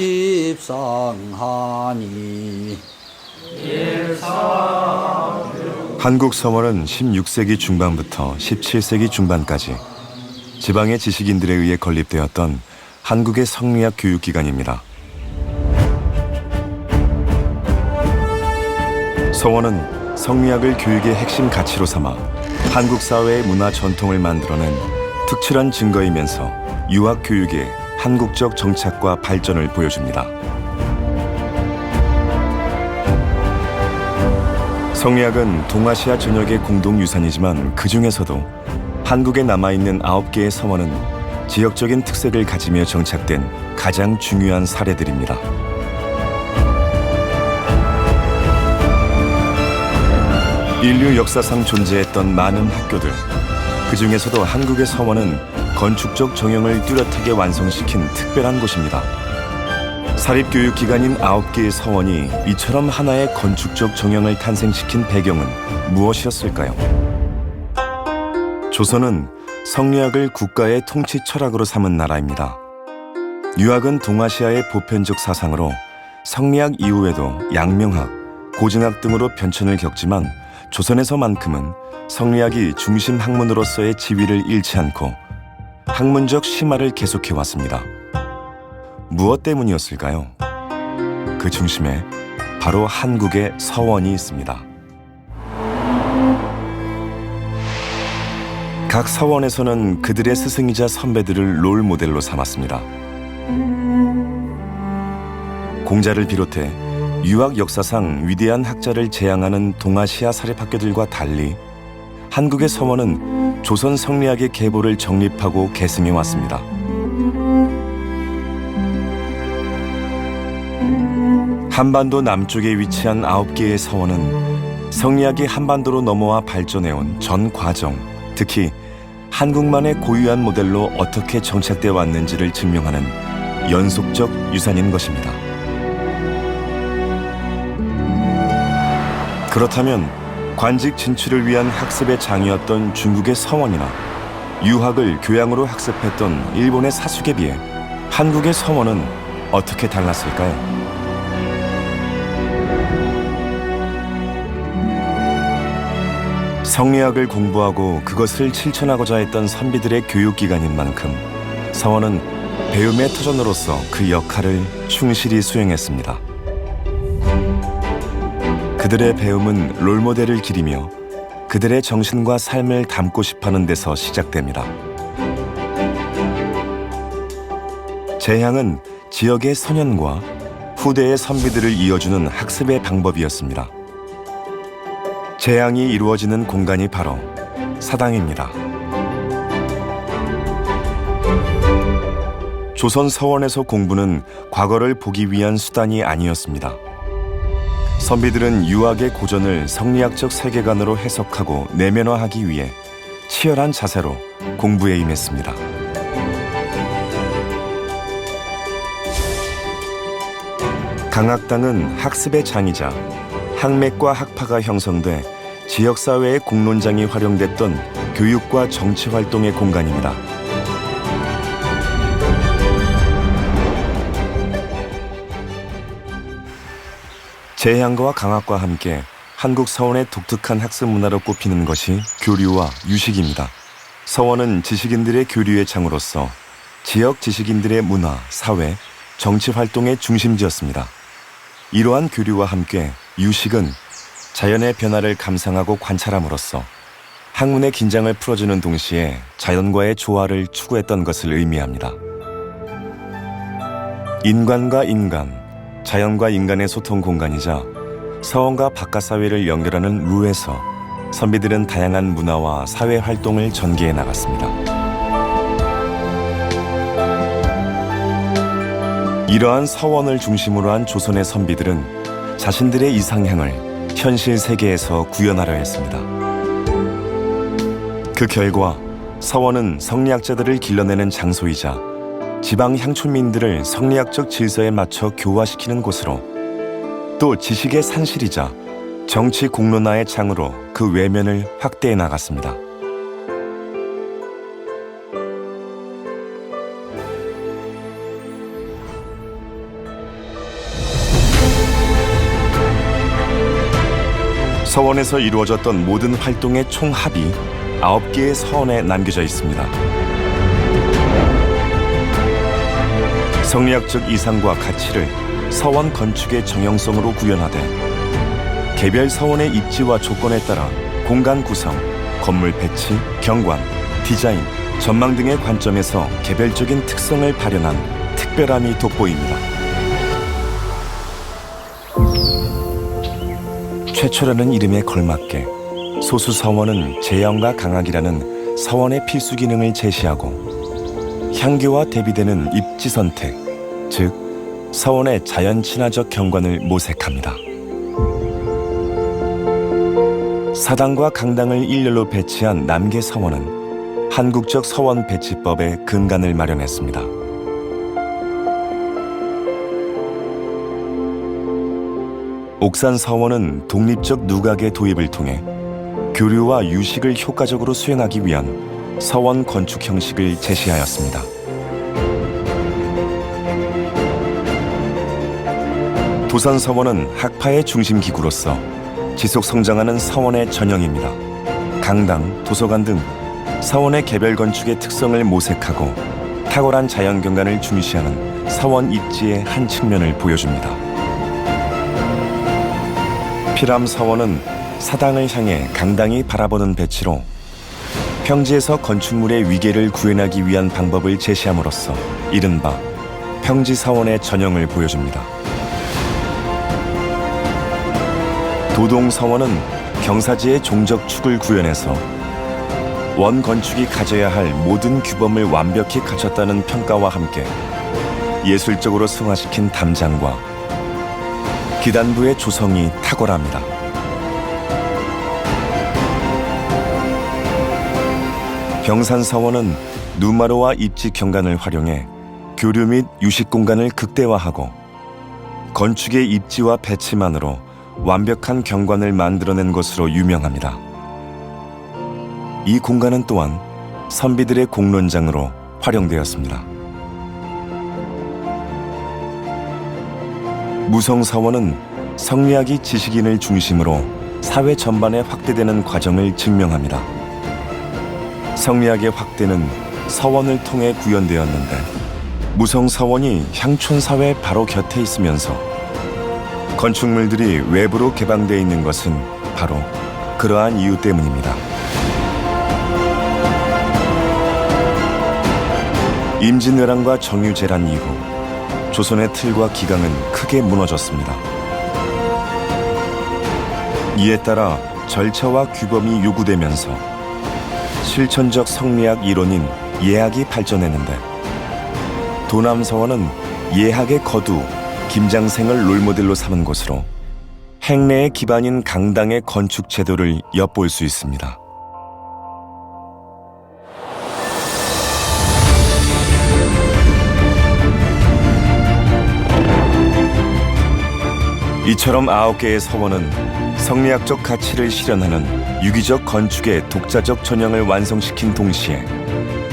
일상하니 한국 서원은 16세기 중반부터 17세기 중반까지 지방의 지식인들에 의해 건립되었던 한국의 성리학 교육기관입니다. 서원은 성리학을 교육의 핵심 가치로 삼아 한국 사회의 문화 전통을 만들어낸 특출한 증거이면서 유학 교육의 한국적 정착과 발전을 보여줍니다. 성리학은 동아시아 전역의 공동 유산이지만 그 중에서도 한국에 남아있는 아홉 개의 서원은 지역적인 특색을 가지며 정착된 가장 중요한 사례들입니다. 인류 역사상 존재했던 많은 학교들, 그 중에서도 한국의 서원은 건축적 정형을 뚜렷하게 완성시킨 특별한 곳입니다. 사립교육기관인 아홉 개의 서원이 이처럼 하나의 건축적 정형을 탄생시킨 배경은 무엇이었을까요? 조선은 성리학을 국가의 통치 철학으로 삼은 나라입니다. 유학은 동아시아의 보편적 사상으로 성리학 이후에도 양명학, 고증학 등으로 변천을 겪지만 조선에서만큼은 성리학이 중심 학문으로서의 지위를 잃지 않고 학문적 심화를 계속해 왔습니다. 무엇 때문이었을까요? 그 중심에 바로 한국의 서원이 있습니다. 각 서원에서는 그들의 스승이자 선배들을 롤 모델로 삼았습니다. 공자를 비롯해 유학 역사상 위대한 학자를 재양하는 동아시아 사립학교들과 달리 한국의 서원은 조선 성리학의 계보를 정립하고 계승해 왔습니다. 한반도 남쪽에 위치한 아홉 개의 서원은 성리학이 한반도로 넘어와 발전해온 전 과정, 특히 한국만의 고유한 모델로 어떻게 정착돼 왔는지를 증명하는 연속적 유산인 것입니다. 그렇다면 관직 진출을 위한 학습의 장이었던 중국의 서원이나 유학을 교양으로 학습했던 일본의 사숙에 비해 한국의 서원은 어떻게 달랐을까요? 성리학을 공부하고 그것을 실천하고자 했던 선비들의 교육기관인 만큼 서원은 배움의 터전으로서 그 역할을 충실히 수행했습니다. 그들의 배움은 롤모델을 기리며 그들의 정신과 삶을 담고 싶어하는 데서 시작됩니다. 재향은 지역의 선현과 후대의 선비들을 이어주는 학습의 방법이었습니다. 재향이 이루어지는 공간이 바로 사당입니다. 조선 서원에서 공부는 과거를 보기 위한 수단이 아니었습니다. 선비들은 유학의 고전을 성리학적 세계관으로 해석하고 내면화하기 위해 치열한 자세로 공부에 임했습니다. 강학당은 학습의 장이자 학맥과 학파가 형성돼 지역사회의 공론장이 활용됐던 교육과 정치 활동의 공간입니다. 재향과 강학과 함께 한국 서원의 독특한 학습 문화로 꼽히는 것이 교류와 유식입니다. 서원은 지식인들의 교류의 장으로서 지역 지식인들의 문화, 사회, 정치 활동의 중심지였습니다. 이러한 교류와 함께 유식은 자연의 변화를 감상하고 관찰함으로써 학문의 긴장을 풀어주는 동시에 자연과의 조화를 추구했던 것을 의미합니다. 인간과 인간, 자연과 인간의 소통 공간이자 서원과 바깥 사회를 연결하는 루에서 선비들은 다양한 문화와 사회 활동을 전개해 나갔습니다. 이러한 서원을 중심으로 한 조선의 선비들은 자신들의 이상향을 현실 세계에서 구현하려 했습니다. 그 결과 서원은 성리학자들을 길러내는 장소이자 지방 향촌민들을 성리학적 질서에 맞춰 교화시키는 곳으로 또 지식의 산실이자 정치 공론화의 장으로 그 외면을 확대해 나갔습니다. 서원에서 이루어졌던 모든 활동의 총합이 9개의 서원에 남겨져 있습니다. 성리학적 이상과 가치를 서원 건축의 정형성으로 구현하되 개별 서원의 입지와 조건에 따라 공간 구성, 건물 배치, 경관, 디자인, 전망 등의 관점에서 개별적인 특성을 발현한 특별함이 돋보입니다. 최초라는 이름에 걸맞게 소수 서원은 제형과 강학이라는 서원의 필수 기능을 제시하고 향교와 대비되는 입지 선택, 즉 서원의 자연 친화적 경관을 모색합니다. 사당과 강당을 일렬로 배치한 남계 서원은 한국적 서원 배치법의 근간을 마련했습니다. 옥산 서원은 독립적 누각의 도입을 통해 교류와 유식을 효과적으로 수행하기 위한 서원 건축 형식을 제시하였습니다. 도산 서원은 학파의 중심 기구로서 지속 성장하는 서원의 전형입니다. 강당, 도서관 등 서원의 개별 건축의 특성을 모색하고 탁월한 자연 경관을 중시하는 서원 입지의 한 측면을 보여줍니다. 피람 서원은 사당을 향해 강당이 바라보는 배치로 평지에서 건축물의 위계를 구현하기 위한 방법을 제시함으로써 이른바 평지 사원의 전형을 보여줍니다. 도동 서원은 경사지의 종적 축을 구현해서 원 건축이 가져야 할 모든 규범을 완벽히 갖췄다는 평가와 함께 예술적으로 승화시킨 담장과 기단부의 조성이 탁월합니다. 경산서원은 누마루와 입지 경관을 활용해 교류 및 유식 공간을 극대화하고 건축의 입지와 배치만으로 완벽한 경관을 만들어낸 것으로 유명합니다. 이 공간은 또한 선비들의 공론장으로 활용되었습니다. 무성사원은 성리학이 지식인을 중심으로 사회 전반에 확대되는 과정을 증명합니다. 성리학의 확대는 서원을 통해 구현되었는데 무성 서원이 향촌 사회 바로 곁에 있으면서 건축물들이 외부로 개방되어 있는 것은 바로 그러한 이유 때문입니다. 임진왜란과 정유재란 이후 조선의 틀과 기강은 크게 무너졌습니다. 이에 따라 절차와 규범이 요구되면서 실천적 성리학 이론인 예학이 발전했는데 도남서원은 예학의 거두 김장생을 롤모델로 삼은 것으로 행내의 기반인 강당의 건축 제도를 엿볼 수 있습니다. 이처럼 아홉 개의 서원은 성리학적 가치를 실현하는 유기적 건축의 독자적 전형을 완성시킨 동시에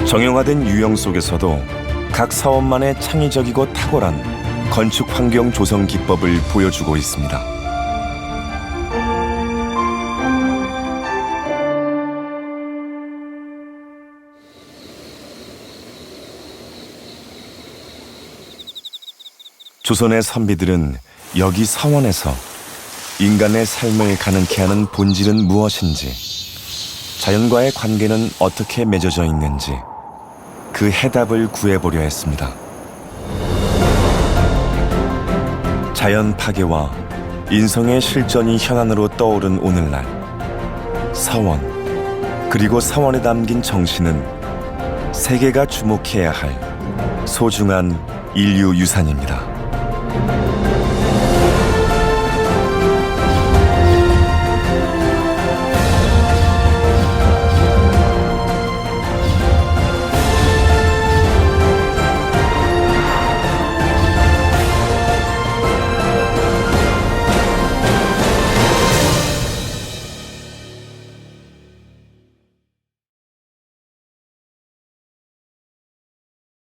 정형화된 유형 속에서도 각 사원만의 창의적이고 탁월한 건축 환경 조성 기법을 보여주고 있습니다. 조선의 선비들은 여기 서원에서 인간의 삶을 가능케 하는 본질은 무엇인지, 자연과의 관계는 어떻게 맺어져 있는지 그 해답을 구해보려 했습니다. 자연 파괴와 인성의 실전이 현안으로 떠오른 오늘날 서원 그리고 서원에 담긴 정신은 세계가 주목해야 할 소중한 인류 유산입니다.